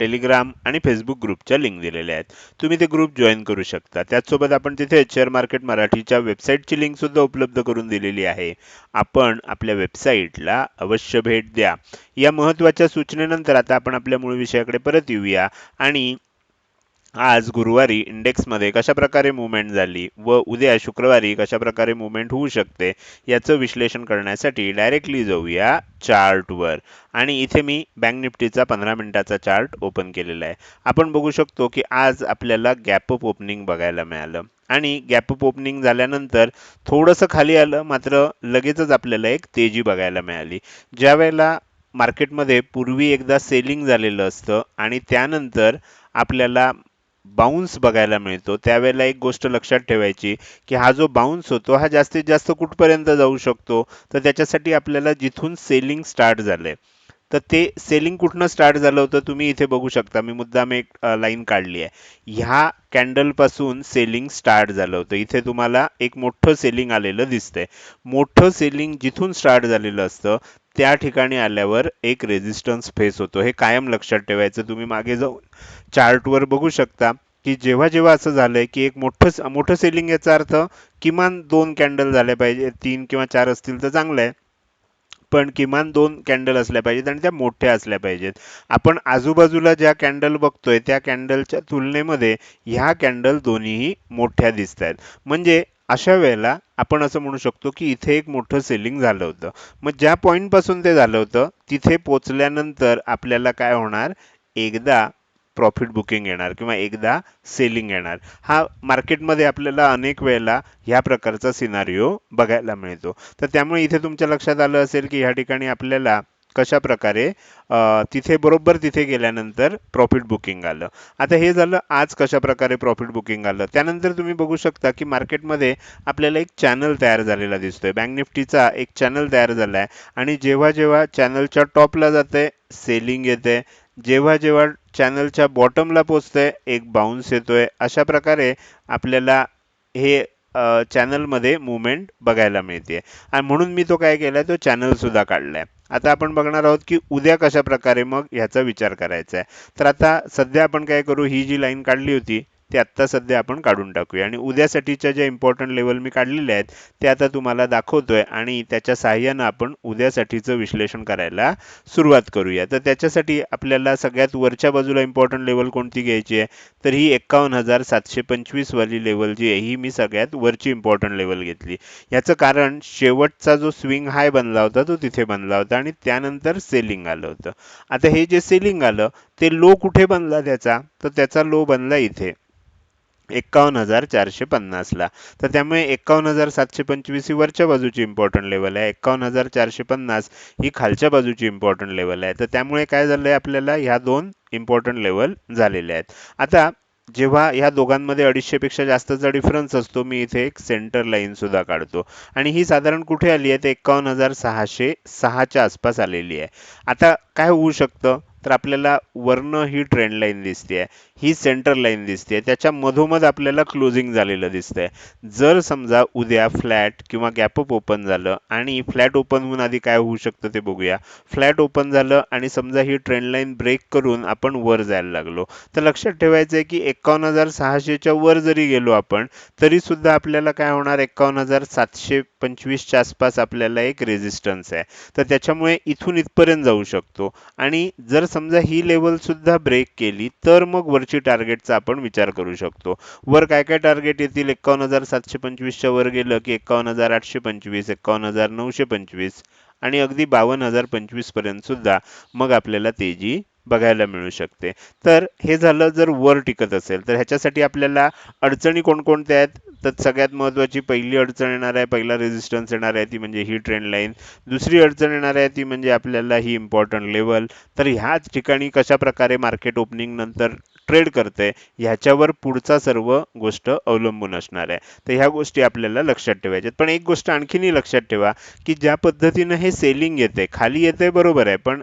Telegram आणि Facebook ग्रुपच्या link दिलेल्या आहेत. तुम्ही ते ग्रुप जॉईन करू शकता. त्याचसोबत आपण तिथे शेअर मार्केट मराठीच्या वेबसाईटची लिंकसुद्धा उपलब्ध करून दिलेली आहे. आपण आपल्या वेबसाईटला अवश्य भेट द्या. या महत्त्वाच्या सूचनेनंतर आता आपण आपल्या मूळ विषयाकडे परत येऊया आणि आज गुरुवारी इंडेक्समध्ये कशा प्रकारे मुवमेंट झाली व उद्या शुक्रवारी कशा प्रकारे मुवमेंट होऊ शकते याचं विश्लेषण करण्यासाठी डायरेक्टली जाऊया चार्टवर आणि इथे मी बँक निफ्टीचा पंधरा मिनिटाचा चार्ट ओपन केलेला आहे. आपण बघू शकतो की आज आपल्याला गॅपअप ओपनिंग बघायला मिळालं. आणि गॅपअप ओपनिंग झाल्यानंतर थोडंसं खाली आलं मात्र लगेचच आपल्याला एक तेजी बघायला मिळाली. ज्यावेळेला मार्केटमध्ये पूर्वी एकदा सेलिंग झालेलं असतं आणि त्यानंतर आपल्याला बाउन्स बघायला मिळतो. त्यावेळेला एक गोष्ट लक्षात ठेवायची की हा जो बाउन्स होतो हा जास्तीत जास्त कुठपर्यंत जाऊ शकतो? तर त्याच्यासाठी आपल्याला जिथून सेलिंग स्टार्ट झालंय. तर ते सेलिंग कुठनं स्टार्ट झालं होतं तुम्ही इथे बघू शकता. मी मुद्दाम एक लाईन काढली आहे. ह्या कॅन्डलपासून सेलिंग स्टार्ट झालं होतं. इथे तुम्हाला एक मोठं सेलिंग आलेलं दिसतंय. मोठं सेलिंग जिथून स्टार्ट झालेलं असतं त्या ठिकाणी आल्यावर एक रेजिस्टन्स फेस होतो. हे कायम लक्षात ठेवायचं. तुम्ही मागे जाऊन चार्टवर बघू शकता की जेव्हा जेव्हा असं झालं आहे की एक मोठं मोठं सेलिंग याचा अर्थ किमान दोन कॅन्डल झाल्या पाहिजे तीन किंवा चार असतील तर चांगलं आहे. पण किमान दोन कॅन्डल असल्या पाहिजेत आणि त्या मोठ्या असल्या पाहिजेत. आपण आजूबाजूला ज्या कॅन्डल बघतोय त्या कॅन्डलच्या तुलनेमध्ये ह्या कॅन्डल दोन्हीही मोठ्या दिसत आहेत म्हणजे अशा वेळेला आपण असं म्हणू शकतो की इथे एक मोठं सेलिंग झालं होतं. मग ज्या पॉईंटपासून ते झालं होतं तिथे पोचल्यानंतर आपल्याला काय होणार? एकदा प्रॉफिट बुकिंग येणार किंवा एकदा सेलिंग येणार. हा मार्केटमध्ये आपल्याला अनेक वेळेला ह्या प्रकारचा सिनारिओ बघायला मिळतो. तर त्यामुळे इथे तुमच्या लक्षात आलं असेल की ह्या ठिकाणी आपल्याला कशा प्रकारे तिथे बरोबर तिथे गेल्यानंतर प्रॉफिट बुकिंग आलं. आता हे झालं आज कशा प्रकारे प्रॉफिट बुकिंग आलं त्यानंतर तुम्ही बघू शकता की मार्केटमध्ये आपल्याला एक चॅनल तयार झालेला दिसतोय. बँक निफ्टीचा एक चॅनल तयार झाला आहे आणि जेव्हा जेव्हा चॅनलच्या टॉपला जाते सेलिंग येते जेव्हा जेव्हा चॅनलच्या बॉटमला पोचतंय एक बाउन्स येतोय. अशा प्रकारे आपल्याला हे चॅनलमध्ये मुवमेंट बघायला मिळते. आणि म्हणून मी तो काय केला आहे तो चॅनलसुद्धा काढला आहे आता आपण बघणार आहोत की उद्या कशा प्रकारे मग ह्याचा विचार करायचा आहे. तर आता सध्या आपण काय करू ही जी लाईन काढली होती ते आत्ता सध्या आपण काढून टाकूया. आणि उद्यासाठीच्या ज्या इम्पॉर्टंट लेवल मी काढलेल्या आहेत ते आता तुम्हाला दाखवतोय आणि त्याच्या सहाय्यानं आपण उद्यासाठीचं विश्लेषण करायला सुरुवात करूया. तर त्याच्यासाठी आपल्याला सगळ्यात वरच्या बाजूला इम्पॉर्टंट लेवल कोणती घ्यायची आहे? तर ही एक्कावन्न हजार सातशे पंचवीस वाली लेवल जी आहे ही मी सगळ्यात वरची इम्पॉर्टंट लेवल घेतली. याचं कारण शेवटचा जो स्विंग हाय बनला होता तो तिथे बनला होता आणि त्यानंतर सेलिंग आलं होतं. आता हे जे सेलिंग आलं ते लो कुठे बनला त्याचा? तर त्याचा लो बनला इथे. एक्कावन्न हजार चारशे पन्नासला तर त्यामुळे एक्कावन्न हजार सातशे पंचवीस ही वरच्या बाजूची इम्पॉर्टंट लेवल आहे. एक्कावन्न हजार चारशे पन्नास ही खालच्या बाजूची इम्पॉर्टंट लेवल आहे. तर त्यामुळे काय झालंय आपल्याला? ह्या दोन इम्पॉर्टंट लेवल झालेल्या आहेत. आता जेव्हा ह्या दोघांमध्ये अडीचशेपेक्षा जास्तचा डिफरन्स असतो मी इथे एक सेंटर लाईन सुद्धा काढतो. आणि ही साधारण कुठे आली आहे? ते एक्कावन्न हजार सहाशे सहाच्या आसपास आलेली आहे. आता काय होऊ शकतं? तर आपल्याला वर्ण ही ट्रेंड लाईन दिसते ही सेंटर लाईन दिसते त्याच्या मधोमध आपल्याला क्लोजिंग झालेलं दिसतंय. जर समजा उद्या फ्लॅट किंवा गॅपअप ओपन झालं आणि फ्लॅट ओपन होऊन आधी काय होऊ शकतं ते बघूया. फ्लॅट ओपन झालं आणि समजा ही ट्रेंड लाईन ब्रेक करून आपण वर जायला लागलो. तर लक्षात ठेवायचं आहे की एकावन्न हजार सहाशेच्या वर जरी गेलो आपण तरी सुद्धा आपल्याला काय होणार? एकावन्न हजार सातशे पंचवीसच्या आसपास आपल्याला एक रेजिस्टन्स आहे. तर त्याच्यामुळे इथून इथपर्यंत जाऊ शकतो. आणि जर समजा ही लेवल सुद्धा ब्रेक केली तर मग वरची टार्गेटचा आपण विचार करू शकतो. वर काय काय टार्गेट येतील? एकावन्न हजार सातशे पंचवीसच्या वर गेलं की एकावन्न हजार आठशे पंचवीस एकावन्न हजार नऊशे पंचवीस आणि अगदी बावन्न हजार पंचवीसपर्यंत सुद्धा मग आपल्याला तेजी बघायला मिळू शकते. तर हे झालं जर वर टिकत असेल तर ह्याच्यासाठी आपल्याला अडचणी कोणकोणत्या आहेत? तर सगळ्यात महत्त्वाची पहिली अडचण येणार आहे पहिला रेजिस्टन्स येणार आहे ती म्हणजे ही ट्रेंड लाईन दुसरी अडचण येणार आहे ती म्हणजे आपल्याला ही इम्पॉर्टंट लेवल तर ह्याच ठिकाणी कशा प्रकारे मार्केट ओपनिंग नंतर ट्रेड करते ह्याच्यावर पुढचा सर्व गोष्ट अवलंबून असणार आहे. तर ह्या गोष्टी आपल्याला लक्षात ठेवायच्यात पण एक गोष्ट आणखीनही लक्षात ठेवा की ज्या पद्धतीनं हे सेलिंग येते खाली येते बरोबर आहे पण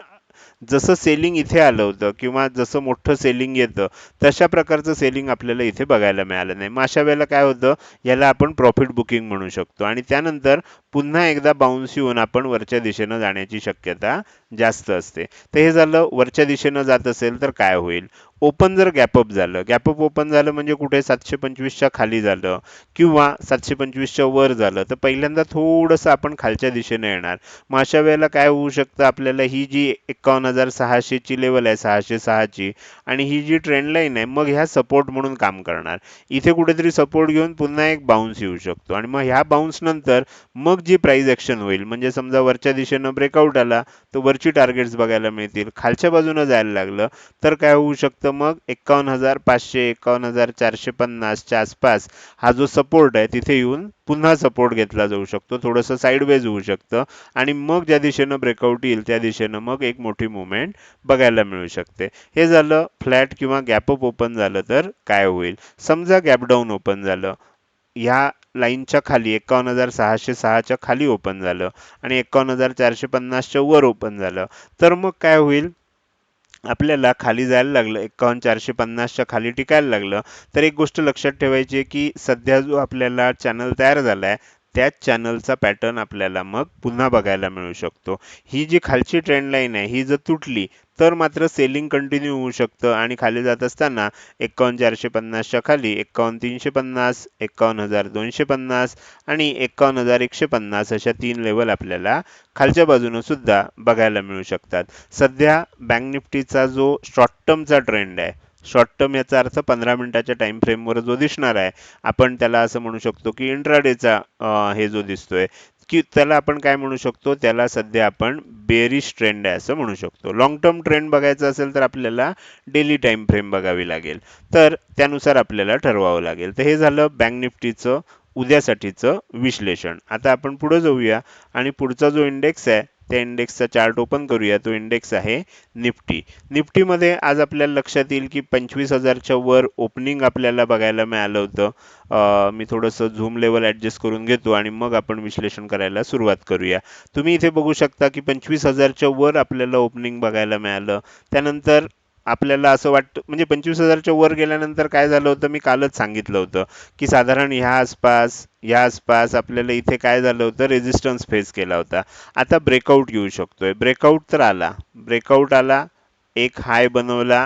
जसं सेलिंग इथे आलं होतं किंवा जसं मोठं सेलिंग येतं तशा प्रकारचं सेलिंग आपल्याला इथे बघायला मिळालं नाही. मग अशा वेळेला काय होतं याला आपण प्रॉफिट बुकिंग म्हणू शकतो. आणि त्यानंतर पुन्हा एकदा बाउन्स येऊन आपण वरच्या दिशेनं जाण्याची शक्यता जास्त असते. तर हे झालं वरच्या दिशेनं जात असेल तर काय होईल? ओपन जर गॅपअप झालं गॅपअप ओपन झालं म्हणजे कुठे? सातशे पंचवीसच्या खाली झालं किंवा सातशे पंचवीसच्या वर झालं. तर पहिल्यांदा थोडंसं आपण खालच्या दिशेने येणार. मग अशा वेळेला काय होऊ शकतं आपल्याला? ही जी एकावन्न हजार सहाशेची लेवल आहे सहाशे सहाची आणि ही जी ट्रेंड लाईन आहे मग ह्या सपोर्ट म्हणून काम करणार. इथे कुठेतरी सपोर्ट घेऊन पुन्हा एक बाउन्स येऊ शकतो. आणि मग ह्या बाउन्स नंतर मग जी प्राईज ॲक्शन होईल म्हणजे समजा वरच्या दिशेनं ब्रेकआउट आला तर वरची टार्गेट्स बघायला मिळतील. खालच्या बाजूनं जायला लागलं तर काय होऊ शकतं मग? एकावन्न हजार पाचशे एकावन्न हजार चारशे पन्नासच्या आसपास हा जो सपोर्ट आहे तिथे येऊन पुन्हा सपोर्ट घेतला जाऊ शकतो. थोडंसं साईडवेज होऊ शकतं. आणि मग ज्या दिशेनं ब्रेकआउट येईल त्या दिशेनं मग एक मोठी मुवमेंट बघायला मिळू शकते. हे झालं फ्लॅट किंवा गॅपअप ओपन झालं तर काय होईल? समजा गॅपडाऊन ओपन झालं. ह्या लाईनच्या खाली एकावन्न हजार सहाशे सहाच्या खाली ओपन झालं आणि एकावन्न हजार चारशे पन्नासच्या वर ओपन झालं. तर मग काय होईल? आपल्याला खाली जायला लागलं एकावन्न चारशे पन्नासच्या खाली टिकायला लागलं. तर एक गोष्ट लक्षात ठेवायची आहे की सध्या जो आपल्याला चॅनल तयार झाला आहे त्याच चॅनलचा पॅटर्न आपल्याला मग पुन्हा बघायला मिळू शकतो. ही जी खालची ट्रेंड लाईन आहे ही जर तुटली तर मात्र सेलिंग कंटिन्यू होऊ शकतं आणि खाली जात असताना एकावन्न चारशे पन्नासच्या खाली एकावन्न तीनशे पन्नास एकावन्न हजार दोनशे पन्नास आणि एकावन्न हजार एकशे पन्नास अशा तीन लेवल आपल्याला खालच्या बाजूनं सुद्धा बघायला मिळू शकतात. सध्या बँक निफ्टीचा जो शॉर्ट टर्मचा ट्रेंड आहे शॉर्ट टर्म याचा अर्थ पंधरा मिनिटाच्या टाइम फ्रेमवर जो दिसणार आहे आपण त्याला असं म्हणू शकतो की इंट्राडेचा हे जो दिसतोय की त्याला आपण काय म्हणू शकतो त्याला सध्या आपण बेरिश ट्रेंड आहे असं म्हणू शकतो. लॉंग टर्म ट्रेंड बघायचा असेल तर आपल्याला डेली टाइम फ्रेम बघावी लागेल. तर त्यानुसार आपल्याला ठरवावं लागेल. तर हे झालं बँक निफ्टीचं उद्यासाठीचं विश्लेषण. आता आपण पुढे जाऊया आणि पुढचा जो इंडेक्स आहे त्या इंडेक्सचा चार्ट ओपन करूया. तो इंडेक्स आहे निफ्टी. निफ्टीमध्ये आज आपल्याला लक्षात येईल की पंचवीस हजारच्या वर ओपनिंग आपल्याला बघायला मिळालं होतं. मी थोडंसं झूम लेवल ॲडजस्ट करून घेतो आणि मग आपण विश्लेषण करायला सुरुवात करूया. तुम्ही इथे बघू शकता की पंचवीस हजारच्या वर आपल्याला ओपनिंग बघायला मिळालं. त्यानंतर आपल्याला असं वाटतं म्हणजे पंचवीस हजारच्या वर गेल्यानंतर काय झालं होतं? मी कालच सांगितलं होतं की साधारण ह्या आसपास या आसपास आपल्याला इथे काय झालं होतं? रेजिस्टन्स फेस केला होता. आता ब्रेकआउट येऊ शकतोय. ब्रेकआउट तर आला. ब्रेकआउट आला एक हाय बनवला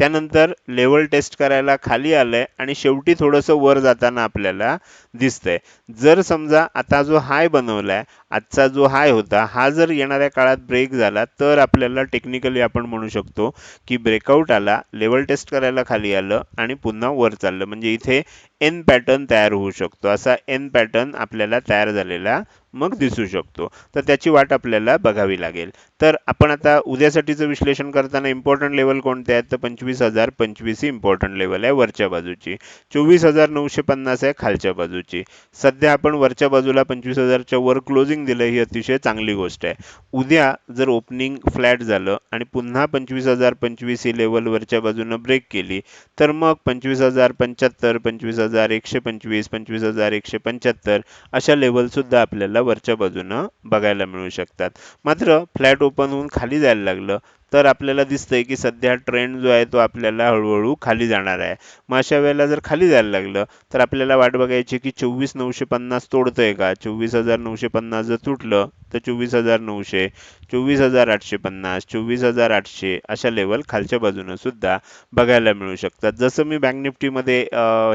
त्यानंतर लेवल टेस्ट करायला खाली आलंय आणि शेवटी थोडंसं वर जाताना आपल्याला दिसतंय. जर समजा आता जो हाय बनवलाय आजचा जो हाय होता हा जर येणाऱ्या काळात ब्रेक झाला तर आपल्याला टेक्निकली आपण म्हणू शकतो की ब्रेकआउट आला लेवल टेस्ट करायला खाली आलं आणि पुन्हा वर चाललं. म्हणजे इथे एन पॅटर्न तयार होऊ शकतो. असा एन पॅटर्न आपल्याला तयार झालेला मग दिसू शकतो. तर त्याची वाट आपल्याला बघावी लागेल. तर आपण आता उद्यासाठीचं विश्लेषण करताना इम्पॉर्टंट लेवल कोणते आहेत? तर पंचवीस हजार पंचवीस ही इम्पॉर्टंट लेवल आहे वरच्या बाजूची. चोवीस हजार नऊशे पन्नास आहे खालच्या बाजूची. सध्या आपण वरच्या बाजूला पंचवीस हजारच्या वर क्लोजिंग दिलं ही अतिशय चांगली गोष्ट आहे. उद्या जर ओपनिंग फ्लॅट झालं आणि पुन्हा पंचवीस हजार पंचवीस ही लेवल वरच्या बाजूनं ब्रेक केली तर मग पंचवीस हजार पंच्याहत्तर पंचवीस हजार हजार एकशे पंचवीस पंचवीस हजार एकशे पंच्याहत्तर अशा लेवल सुद्धा आपल्याला वरच्या बाजूनं बघायला मिळू शकतात. मात्र फ्लॅट ओपन होऊन खाली जायला लागलं तर आपल्याला दिसतंय की सध्या ट्रेंड जो आहे तो आपल्याला हळूहळू खाली जाणार आहे. मग अशा वेळेला जर खाली जायला लागलं तर आपल्याला वाट बघायची की चोवीस नऊशे पन्नास तोडतंय का? चोवीस हजार नऊशे पन्नास जर तुटलं तर चोवीस हजार नऊशे चोवीस हजार आठशे पन्नास चोवीस हजार आठशे अशा लेवल खालच्या बाजूनं सुद्धा बघायला मिळू शकतात. जसं मी बँक निफ्टीमध्ये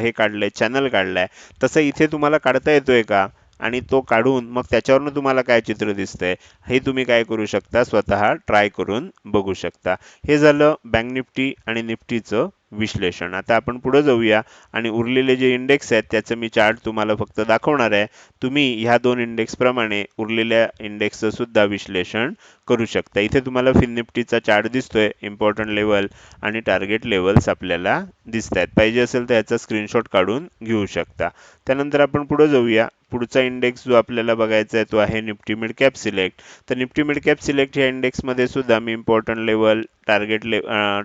हे काढलंय चॅनल काढलाय तसं इथे तुम्हाला काढता येतोय का? आणि तो काढून मग त्याच्यावरनं तुम्हाला काय चित्र दिसतंय हे तुम्ही काय करू शकता स्वतः ट्राय करून बघू शकता. हे झालं बँक निफ्टी आणि निफ्टीचं विश्लेषण. आता आपण पुढे जाऊया आणि उरलेले जे इंडेक्स आहेत त्याचं मी चार्ट तुम्हाला फक्त दाखवणार आहे. तुम्ही ह्या दोन इंडेक्स प्रमाणे उरलेल्या इंडेक्सचं सुद्धा विश्लेषण करू शकता. इथे तुम्हाला फिन निफ्टीचा चार्ट दिसतोय इम्पॉर्टंट लेवल आणि टार्गेट लेवल्स आपल्याला दिसत आहेत. पाहिजे असेल तर याचा स्क्रीनशॉट काढून घेऊ शकता. त्यानंतर आपण पुढे जाऊया. पुढचा इंडेक्स जो आपल्याला बघायचा आहे तो आहे निफ्टी मिड कॅप सिलेक्ट तर निफ्टी मिड कॅप सिलेक्ट ह्या इंडेक्समध्ये सुद्धा मी इम्पॉर्टंट लेवल टार्गेट ले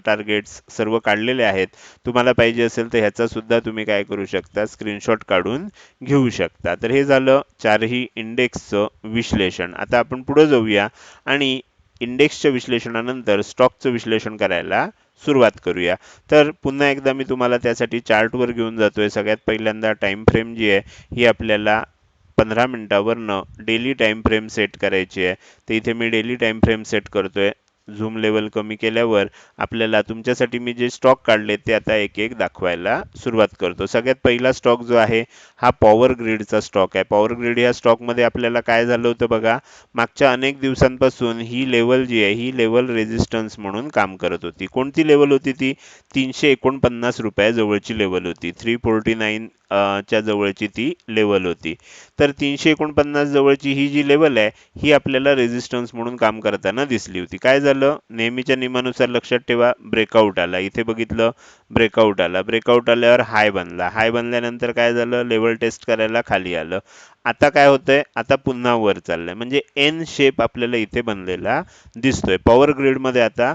टार्गेट्स सर्व काढलेले आहेत. तुम्हाला पाहिजे असेल तर ह्याचा सुद्धा तुम्ही काय करू शकता? स्क्रीनशॉट काढून घेऊ शकता. तर हे झालं चारही इंडेक्सचं विश्लेषण. आता आपण पुढे जाऊया आणि इंडेक्सच्या विश्लेषणानंतर स्टॉकचं विश्लेषण करायला सुरुवात करूया. तर पुन्हा एकदा मी तुम्हाला त्यासाठी चार्टवर घेऊन जातोय. सगळ्यात पहिल्यांदा टाइम फ्रेम जी आहे ही आपल्याला पंधरा मिनिटावरनं डेली टाइम फ्रेम सेट करायची आहे. तर इथे मी डेली टाइम फ्रेम सेट करतोय. झूम लेवल कमी केल्यावर आपल्याला तुमच्यासाठी मी जे स्टॉक काढले ते आता एक एक दाखवायला सुरुवात करतो. सगळ्यात पहिला स्टॉक जो आहे हा पॉवर ग्रीडचा स्टॉक आहे. पॉवर ग्रीड या स्टॉकमध्ये आपल्याला काय झालं होतं बघा मागच्या अनेक दिवसांपासून ही लेवल जी आहे ही लेवल रेजिस्टन्स म्हणून काम करत होती. कोणती लेवल होती ती? तीनशे एकोणपन्नास रुपयाजवळची लेवल होती. थ्री फोर्टी नाईन च्या जवळची ती लेवल होती. तर तीनशे एकोणपन्नास जवळची ही जी लेवल आहे ही आपल्याला रेजिस्टन्स म्हणून काम करताना दिसली होती. काय झालं? नेहमीच्या नियमानुसार लक्षात ठेवा ब्रेकआउट आला. इथे बघितलं ब्रेकआउट आला. ब्रेकआउट आल्यावर हाय बनला. हाय बनल्यानंतर काय झालं? लेवल टेस्ट करायला खाली आलं. आता काय होतंय? आता पुन्हा वर चाललंय. म्हणजे एन शेप आपल्याला इथे बनलेला दिसतोय. पॉवर ग्रीडमध्ये आता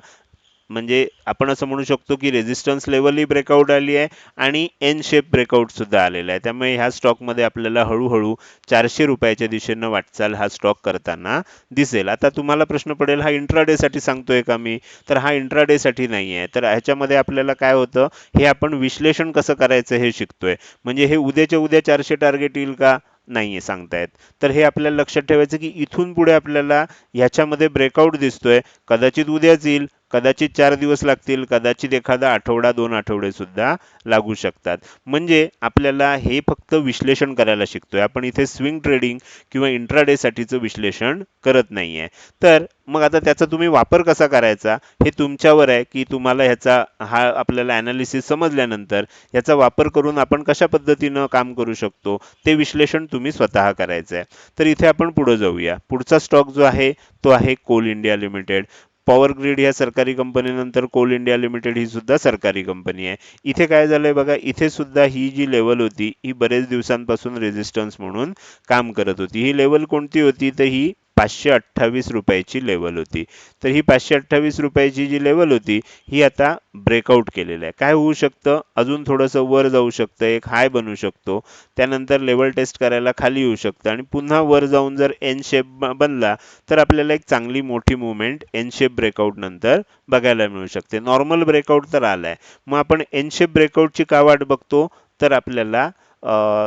म्हणजे आपण असं म्हणू शकतो की रेजिस्टन्स लेवलही ब्रेकआउट आली आहे आणि एन शेप ब्रेकआउट सुद्धा आलेला आहे. त्यामुळे ह्या स्टॉकमध्ये आपल्याला हळूहळू चारशे रुपयाच्या दिशेनं वाटचाल हा स्टॉक करताना दिसेल. आता तुम्हाला प्रश्न पडेल हा इंट्राडेसाठी सांगतोय का मी? तर हा इंट्राडेसाठी नाही आहे तर ह्याच्यामध्ये आपल्याला काय होतं हे आपण विश्लेषण कसं करायचं हे शिकतोय. म्हणजे हे उद्याच्या उद्या चारशे टार्गेट येईल का? नाहीये सांगतायत. तर हे आपल्याला लक्षात ठेवायचं की इथून पुढे आपल्याला ह्याच्यामध्ये ब्रेकआउट दिसतोय. कदाचित उद्याच येईल कदाचित चार दिवस लागतील कदाचित एखादा आठवडा दोन आठवडे सुद्धा लागू शकतात. म्हणजे आपल्याला हे फक्त विश्लेषण करायला शिकतोय. आपण इथे स्विंग ट्रेडिंग किंवा इंट्राडेसाठीचं विश्लेषण करत नाहीये. तर मग आता त्याचा तुम्ही वापर कसा करायचा? हे तुमच्यावर आहे की तुम्हाला ह्याचा हा आपल्याला ॲनालिसिस समजल्यानंतर याचा वापर करून आपण कशा पद्धतीनं काम करू शकतो? ते विश्लेषण तुम्ही स्वतः करायचं आहे तर इथे आपण पुढे जाऊया. पुढचा स्टॉक जो आहे तो आहे Coal India Limited. Power grid ह्या सरकारी कंपनीनंतर कोल इंडिया लिमिटेड ही सुद्धा सरकारी कंपनी आहे. इथे काय झालंय बघा इथे सुद्धा ही जी लेवल होती ही बरेच दिवसांपासून रेझिस्टन्स म्हणून काम करत होती. ही लेवल कोणती होती? तर ही पाचशे अठ्ठावीस रुपयाची लेवल होती. तर ही पाचशे अठ्ठावीस रुपयाची जी लेवल होती ही आता ब्रेकआउट केलेलं आहे. काय होऊ शकतं? अजून थोडंसं वर जाऊ शकतं एक हाय बनू शकतो. त्यानंतर लेवल टेस्ट करायला खाली येऊ शकतं. आणि पुन्हा वर जाऊन जर एन शेप बनला तर आपल्याला एक चांगली मोठी मुवमेंट एन शेप ब्रेकआउट नंतर बघायला मिळू शकते. नॉर्मल ब्रेकआउट तर आलाय. मग आपण एन शेप ब्रेकआउटची का वाट बघतो? तर आपल्याला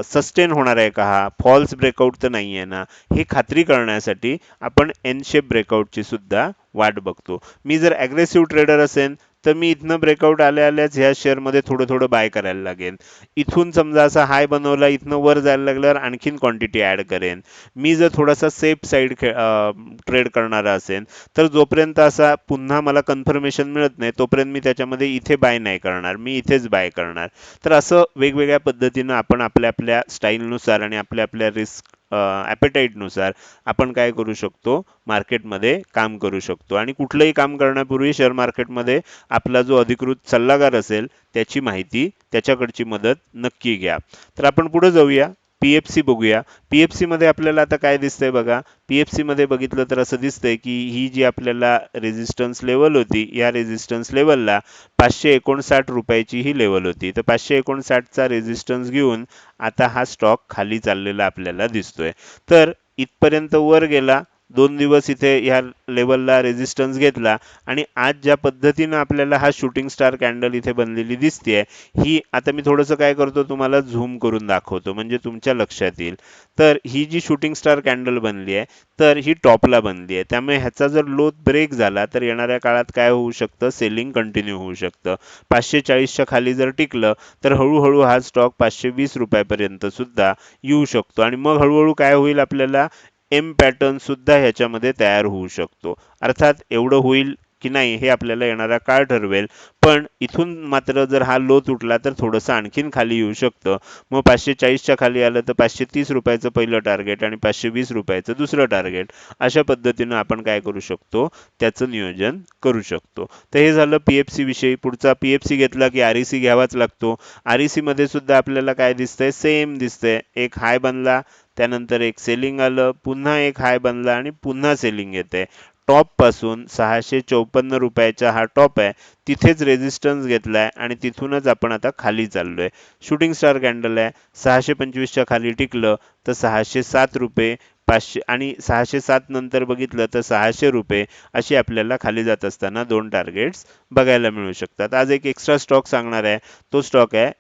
सस्टेन होणार आहे का हा फॉल्स ब्रेकआउट तर नाही आहे ना. हे खात्री करण्यासाठी आपण एन शेप ब्रेकआउटची सुद्धा वाट बघतो. मी जर ॲग्रेसिव्ह ट्रेडर असेल तर मी इथनं ब्रेकआउट आल्या आल्याच ह्या शेअरमध्ये थोडं थोडं बाय करायला लागेल इथून समजा असा हाय बनवला इथनं वर जायला लागल्यावर आणखीन क्वांटिटी ॲड करेन. मी जर थोडासा सेफ साईड ट्रेड करणारा असेल तर जोपर्यंत असा पुन्हा मला कन्फर्मेशन मिळत नाही तोपर्यंत मी त्याच्यामध्ये इथे बाय नाही करणार. मी इथेच बाय करणार. तर असं वेगवेगळ्या पद्धतीनं आपण आपल्या आपल्या स्टाईलनुसार आणि आपल्या आपल्या रिस्क ॲपेटाईटनुसार आपण काय करू शकतो? मार्केटमध्ये काम करू शकतो. आणि कुठलंही काम करण्यापूर्वी शेअर मार्केटमध्ये आपला जो अधिकृत सल्लागार असेल त्याची माहिती त्याच्याकडची मदत नक्की घ्या. तर आपण पुढे जाऊया. पी एफ सी बघूया. पी एफ सीमध्ये आपल्याला आता काय दिसतंय बघा? पी एफ सीमध्ये बघितलं तर असं दिसतंय की ही जी आपल्याला रेजिस्टन्स लेवल होती या रेझिस्टन्स लेवलला पाचशे एकोणसाठ रुपयाची ही लेवल होती. तर पाचशे एकोणसाठचा रेजिस्टन्स घेऊन आता हा स्टॉक खाली चाललेला आपल्याला दिसतोय. तर इथपर्यंत वर गेला. दोन दिवस इथे ह्या लेवलला रेझिस्टन्स घेतला आणि आज ज्या पद्धतीनं आपल्याला हा शूटिंग स्टार कॅन्डल इथे बनलेली दिसते ही आता मी थोडंसं काय करतो तुम्हाला झूम करून दाखवतो म्हणजे तुमच्या लक्षात येईल. तर ही जी शूटिंग स्टार कॅन्डल बनली आहे तर ही टॉपला बनली आहे त्यामुळे ह्याचा जर लोथ ब्रेक झाला तर येणाऱ्या काळात काय होऊ शकतं? सेलिंग कंटिन्यू होऊ शकतं. पाचशे चाळीसच्या खाली जर टिकलं तर हळूहळू हा स्टॉक पाचशे वीस रुपयापर्यंत सुद्धा येऊ शकतो. आणि मग हळूहळू काय होईल आपल्याला? एम पॅटर्न सुद्धा ह्याच्यामध्ये तयार होऊ शकतो. अर्थात एवढं होईल की नाही हे आपल्याला येणारा काळ ठरवेल. पण इथून मात्र जर हा लो तुटला तर थोडंसं आणखीन खाली येऊ शकतं. मग पाचशे चाळीसच्या खाली आलं तर पाचशे तीस रुपयाचं पहिलं टार्गेट आणि पाचशे वीस रुपयाचं दुसरं टार्गेट अशा पद्धतीनं आपण काय करू शकतो? त्याचं नियोजन करू शकतो. तर हे झालं पी एफ सी विषयी. पुढचा पी एफ सी घेतला की आर ई सी घ्यावाच लागतो. आर ई सीमध्ये सुद्धा आपल्याला काय दिसतंय? सेम दिसतंय. एक हाय बनला त्यानंतर एक सेलिंग आलं पुन्हा एक हाय बनला आणि पुन्हा सेलिंग येते. टॉपपासून सहाशे चौपन्न रुपयाचा हा टॉप आहे. तिथेच रेजिस्टन्स आहे आणि तिथूनच आपण आता खाली चाललो आहे शूटिंग स्टार कॅन्डल आहे. सहाशे पंचवीसच्या खाली टिकलं तर सहाशे सात रुपये पाचशे आणि सहाशे सात नंतर बघितलं तर सहाशे रुपये अशी आपल्याला खाली जात असताना दोन टार्गेट्स बघायला मिळू शकतात. आज एक एक्स्ट्रा स्टॉक सांगणार आहे. तो स्टॉक आहे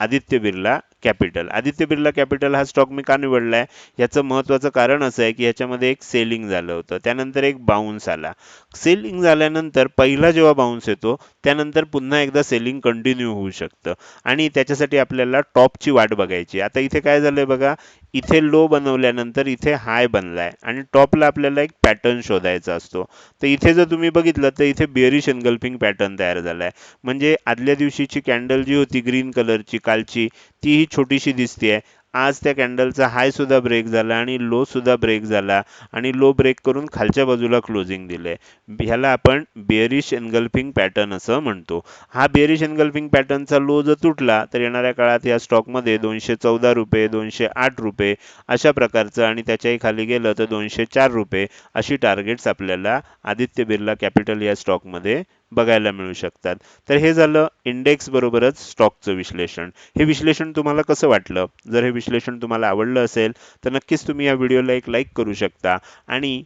आदित्य बिर्ला. कॅपिटल आदित्य बिर्ला कॅपिटल हा स्टॉक मी का निवडला आहे याचं महत्त्वाचं कारण असं आहे की ह्याच्यामध्ये एक सेलिंग झालं होतं. त्यानंतर एक बाउन्स आला. सेलिंग झाल्यानंतर पहिला जेव्हा बाउन्स येतो त्यानंतर पुन्हा एकदा सेलिंग कंटिन्यू होऊ शकतं. आणि त्याच्यासाठी आपल्याला टॉपची वाट बघायची. आता इथे काय झालं आहे बघा? इथे लो बनवल्यानंतर इथे हाय बनलाय. आणि टॉपला आपल्याला एक पॅटर्न शोधायचा असतो. तर इथे जर तुम्ही बघितलं तर इथे बेरिश एनगल्फिंग पॅटर्न तयार झाला आहे म्हणजे आदल्या दिवशीची कॅन्डल जी होती ग्रीन कलरची कालची तीही छोटीशी दिसते आज त्या कॅन्डलचा हाय सुद्धा ब्रेक झाला आणि लो सुद्धा ब्रेक झाला आणि लो ब्रेक करून खालच्या बाजूला क्लोजिंग दिले. ह्याला आपण बेरिश एनगल्फिंग पॅटर्न असं म्हणतो. हा बेरिश एनगल्फिंग पॅटर्नचा लो जर तुटला तर येणाऱ्या काळात या स्टॉकमध्ये दोनशे चौदा रुपये दोनशे आठ रुपये अशा प्रकारचं आणि त्याच्याही खाली गेलं तर दोनशे चार रुपये अशी टार्गेट्स आपल्याला आदित्य बिर्ला कॅपिटल या स्टॉकमध्ये बघायला मिळू शकतात. तर हे झालं इंडेक्स बरोबरच स्टॉकचं विश्लेषण. हे विश्लेषण तुम्हाला कसं वाटलं? जर हे विश्लेषण तुम्हाला आवडलं असेल तर नक्कीच तुम्ही या व्हिडिओला एक लाईक करू शकता. आणि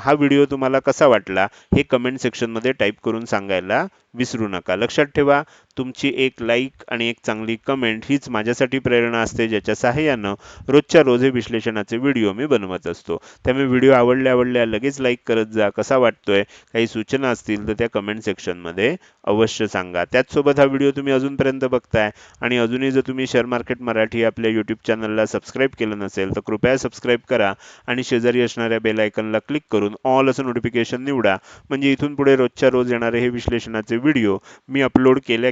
हा व्हिडिओ तुम्हाला कसा वाटला हे कमेंट सेक्शनमध्ये टाईप करून सांगायला विसरू नका. लक्षात ठेवा तुमची एक लाईक आणि एक चांगली कमेंट हीच माझ्यासाठी प्रेरणा असते ज्याच्या सहाय्यानं रोजच्या रोज हे विश्लेषणाचे व्हिडिओ मी बनवत असतो. त्यामुळे व्हिडिओ आवडल्या आवडल्या लगेच लाईक करत जा कसा वाटतोय काही सूचना असतील तर त्या कमेंट सेक्शनमध्ये अवश्य सांगा. त्याचसोबत हा व्हिडिओ तुम्ही अजूनपर्यंत बघताय आणि अजूनही जर तुम्ही शेअर मार्केट मराठी आपल्या यूट्यूब चॅनलला सबस्क्राईब केलं नसेल तर कृपया सबस्क्राईब करा आणि शेजारी असणाऱ्या बेलायकनला क्लिक करून ऑल असं नोटिफिकेशन निवडा. म्हणजे इथून पुढे रोजच्या रोज येणारे हे विश्लेषणाचे व्हिडिओ मी अपलोड केल्या